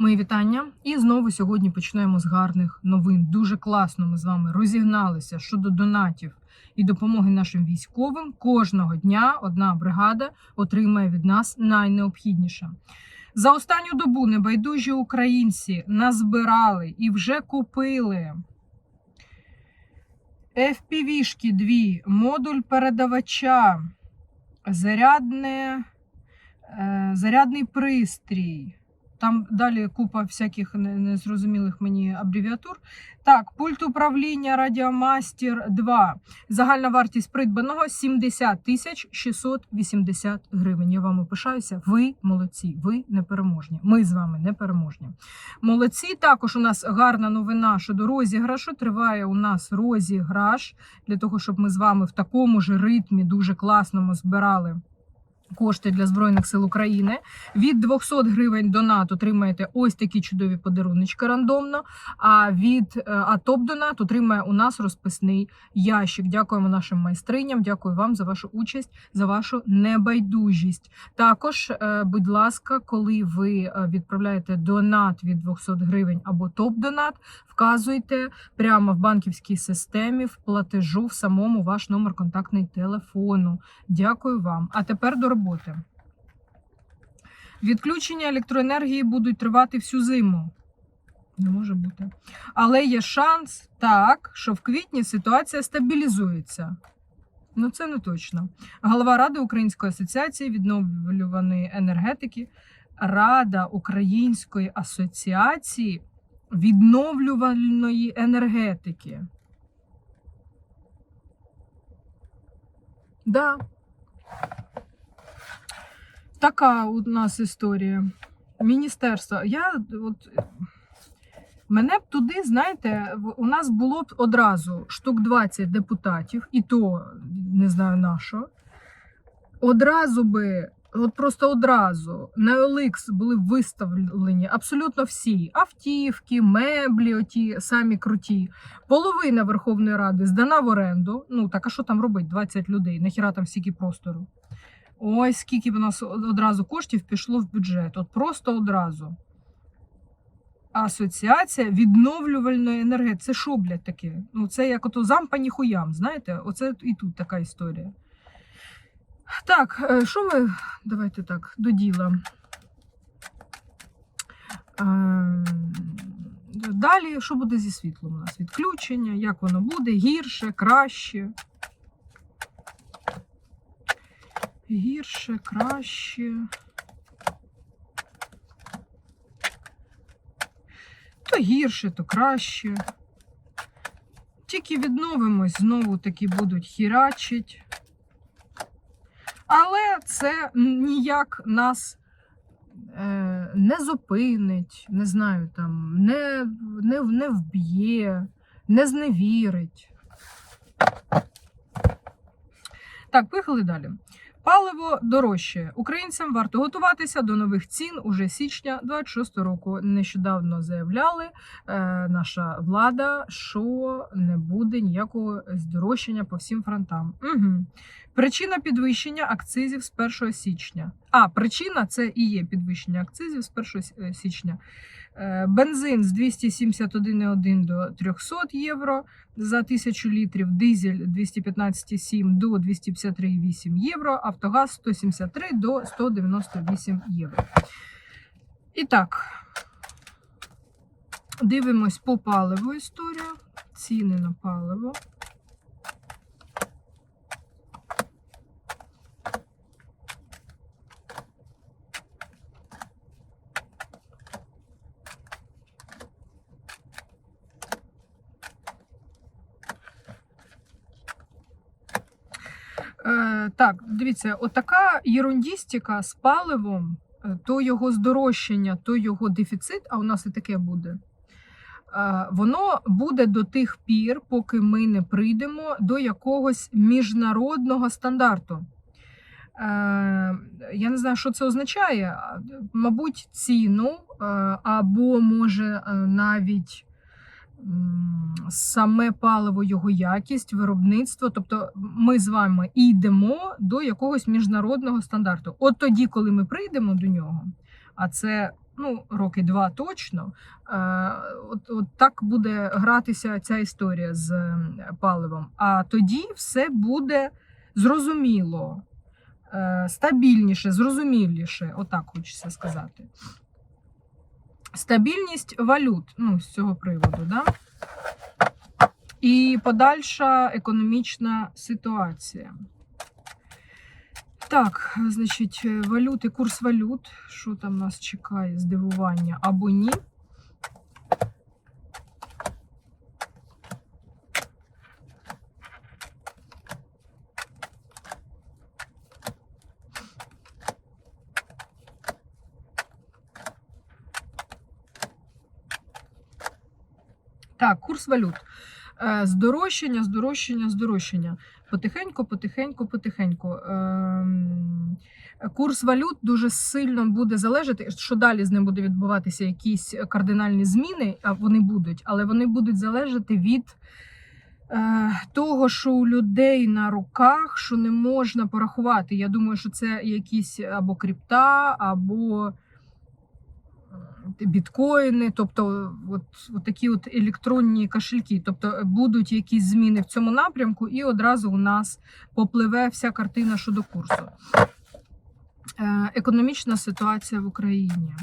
Мої вітання. І знову сьогодні починаємо з гарних новин. Дуже класно ми з вами розігналися щодо донатів і допомоги нашим військовим. Кожного дня одна бригада отримає від нас найнеобхідніше. За останню добу небайдужі українці назбирали і вже купили FPV-шки дві, модуль передавача, зарядне, е, зарядний пристрій. Там далі купа всяких незрозумілих мені абревіатур. Так, пульт управління Радіомастер 2. Загальна вартість придбаного 70 тисяч 680 гривень. Я вами пишаюся. Ви молодці, ви непереможні. Ми з вами непереможні. Молодці. Також у нас гарна новина щодо розіграшу. Триває у нас розіграш для того, щоб ми з вами в такому ж ритмі дуже класному збирали. Кошти для Збройних сил України від 200 гривень донат отримаєте ось такі чудові подаруночки рандомно. А від е, а топ донат отримає у нас розписний ящик. Дякуємо нашим майстриням. Дякую вам за вашу участь, за вашу небайдужість. Також, е, будь ласка, коли ви е, відправляєте донат від 200 гривень або топ донат, вказуйте прямо в банківській системі в платежу в самому ваш номер контактний телефону. Дякую вам. А тепер до роботи. Відключення електроенергії будуть тривати всю зиму. Не може бути. Але є шанс так, що в квітні ситуація стабілізується. Ну, це не точно. Голова Ради Української асоціації відновлюваної енергетики, Рада Української асоціації відновлювальної енергетики. Да. Така у нас історія. Міністерство. Я от мене б туди, знаєте, у нас було б одразу штук 20 депутатів, і то не знаю на що. Одразу би, от просто одразу на OLX були виставлені абсолютно всі автівки, меблі, оті самі круті. Половина Верховної Ради здана в оренду. Ну так а що там робить? 20 людей. Нахіра там стільки простору. Ой, скільки б у нас одразу коштів пішло в бюджет. От просто одразу. Асоціація відновлювальної енергетики. Це що, блядь, таке? Ну, це як ото зампані хуям, знаєте? Оце і тут така історія. Так, е, що ми. Давайте так, до діла. Ем, Далі, що буде зі світлом у нас? Відключення, як воно буде, гірше, краще. Гірше, краще. То гірше, то краще. Тільки відновимось, знову таки будуть хірачить. Але це ніяк нас е, не зупинить, не знаю, там, не, не, не вб'є, не зневірить. Так, поїхали далі. Паливо дорожче. Українцям варто готуватися до нових цін уже січня 26 року. Нещодавно заявляли е, наша влада, що не буде ніякого здорожчання по всім фронтам. Угу. Причина підвищення акцизів з 1 січня. А, причина це і є підвищення акцизів з 1 січня. Е, Бензин з 271,1 до 300 євро за 1000 літрів, дизель 215,7 до 253,8 євро, Автогаз 173 до 198 євро. І так, дивимось по паливу історію. Ціни на паливо. Е, так, дивіться, отака єрундістика з паливом, е, то його здорожчання, то його дефіцит, а у нас і таке буде. Е, воно буде до тих пір, поки ми не прийдемо до якогось міжнародного стандарту. Е, я не знаю, що це означає. Мабуть, ціну, або може навіть саме паливо, його якість, виробництво. Тобто ми з вами йдемо до якогось міжнародного стандарту. От тоді, коли ми прийдемо до нього, а це ну, роки два точно. Е, От, от так буде гратися ця історія з паливом. А тоді все буде зрозуміло, е, стабільніше, зрозуміліше, отак хочеться сказати. Стабільність валют, ну, з цього приводу, да? і подальша економічна ситуація. Так, значить, валюти, курс валют. Що там нас чекає? Здивування або ні? Так, курс валют. Е, Здорожчання, здорожчання, здорожчання. Потихеньку, потихеньку, потихеньку. Ем, Курс валют дуже сильно буде залежати, що далі з ним буде відбуватися якісь кардинальні зміни, а вони будуть, але вони будуть залежати від е, того, що у людей на руках, що не можна порахувати. Я думаю, що це якісь або крипта, або біткоїни, тобто от, от такі от електронні кошельки. Тобто будуть якісь зміни в цьому напрямку, і одразу у нас попливе вся картина щодо курсу. Е, Економічна ситуація в Україні.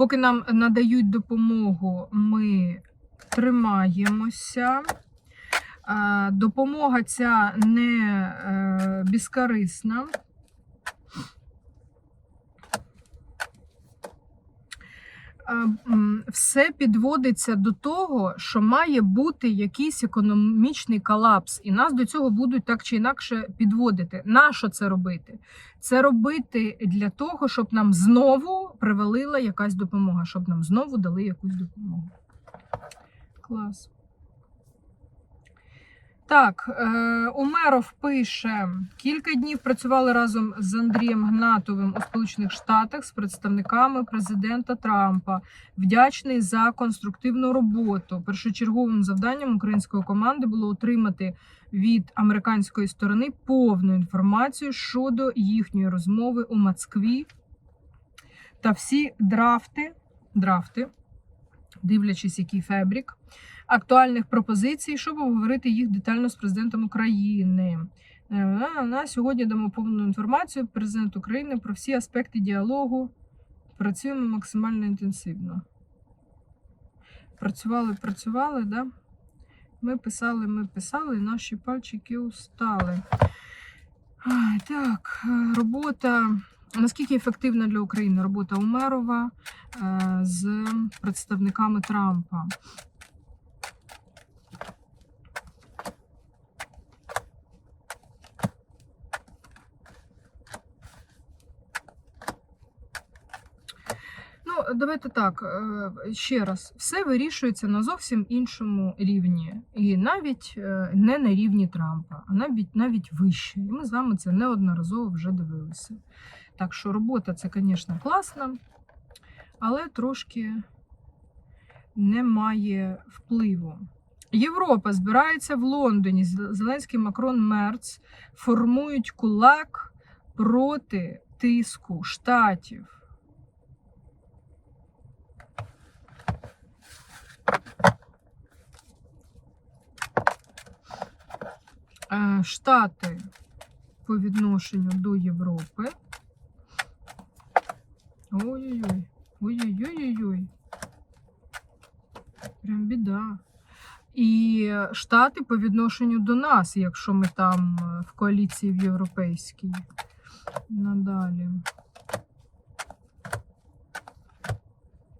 Поки нам надають допомогу, ми тримаємося. Е, Допомога ця не е, безкорисна. Е, м, Все підводиться до того, що має бути якийсь економічний колапс, і нас до цього будуть так чи інакше підводити. Нащо це робити? Це робити для того, щоб нам знову привалила якась допомога, щоб нам знову дали якусь допомогу. Клас. Так, е, Умеров пише: кілька днів працювали разом з Андрієм Гнатовим у Сполучених Штатах з представниками президента Трампа. Вдячний за конструктивну роботу. Першочерговим завданням української команди було отримати від американської сторони повну інформацію щодо їхньої розмови у Москві та всі драфти, драфти, дивлячись, який фабрик, актуальних пропозицій, щоб обговорити їх детально з президентом України. Е, На сьогодні дамо повну інформацію президент України про всі аспекти діалогу. Працюємо максимально інтенсивно. Працювали, працювали, да? Ми писали, ми писали, наші пальчики устали. Так, е, робота. Наскільки ефективна для України робота Умерова е, з представниками Трампа? Ну, давайте так, е, ще раз, все вирішується на зовсім іншому рівні. І навіть е, не на рівні Трампа, а навіть навіть вище. І ми з вами це неодноразово вже дивилися. Так що робота це, звісно, класна, але трошки не має впливу. Європа збирається в Лондоні. Зел- Зеленський Макрон Мерц формують кулак проти тиску штатів. Е, Штати по відношенню до Європи. Ой-ой-ой. Ой-ой-ой-ой. Прям біда. І Штати по відношенню до нас, якщо ми там е, в коаліції в європейській. Надалі.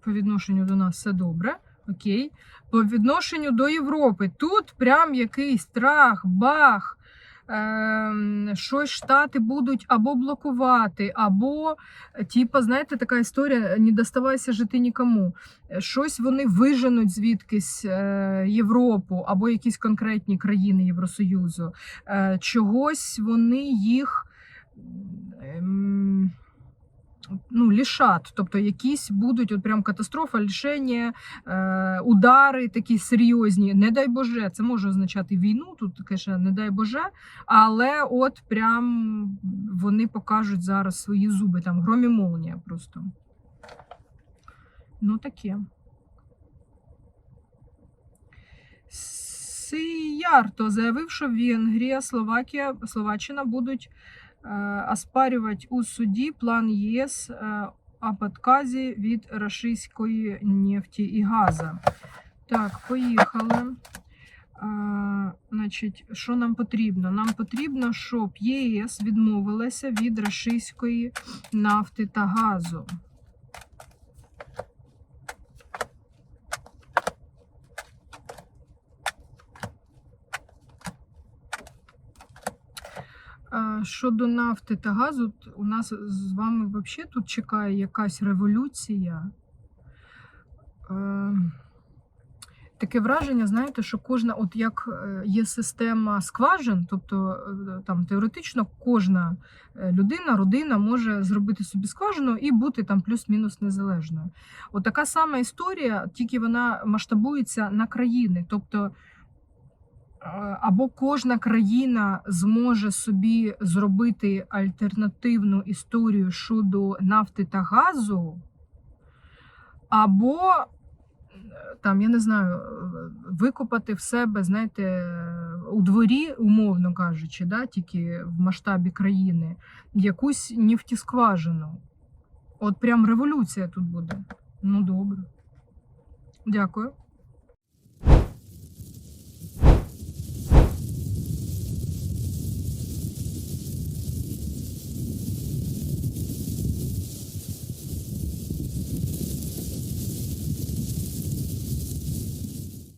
По відношенню до нас все добре. Окей. По відношенню до Європи. Тут прям якийсь страх, бах. Ем, щось штати будуть або блокувати, або, типа, знаєте, така історія: не доставайся жити нікому. Щось вони виженуть звідкись е, Європу або якісь конкретні країни Євросоюзу. Е, чогось вони їх. Ну, лішат, тобто якісь будуть от прям катастрофа, лишення, е, удари такі серйозні. Не дай Боже, це може означати війну. Тут, звісно, не дай Боже, але от прям вони покажуть зараз свої зуби, там громі молнія просто. Ну, таке. Сіярто заявив, що Венгрія, Словакія, Словаччина будуть оспарювати у суді план ЄС е, об відказі від російської нефті і газу. Так, поїхали. А, значить, що нам потрібно? Нам потрібно, щоб ЄС відмовилася від російської нафти та газу. Щодо нафти та газу, у нас з вами взагалі тут чекає якась революція. Е, Таке враження, знаєте, що кожна, от як е, є система скважин, тобто е, там теоретично кожна людина, родина може зробити собі скважину і бути там плюс-мінус незалежною. От така сама історія, тільки вона масштабується на країни. Тобто або кожна країна зможе собі зробити альтернативну історію щодо нафти та газу, або е, там, я не знаю, е, викопати в себе, знаєте, е, у дворі, умовно кажучи, да, тільки в масштабі країни, якусь нефтіскважину. От прям революція тут буде. Ну, добре. Дякую.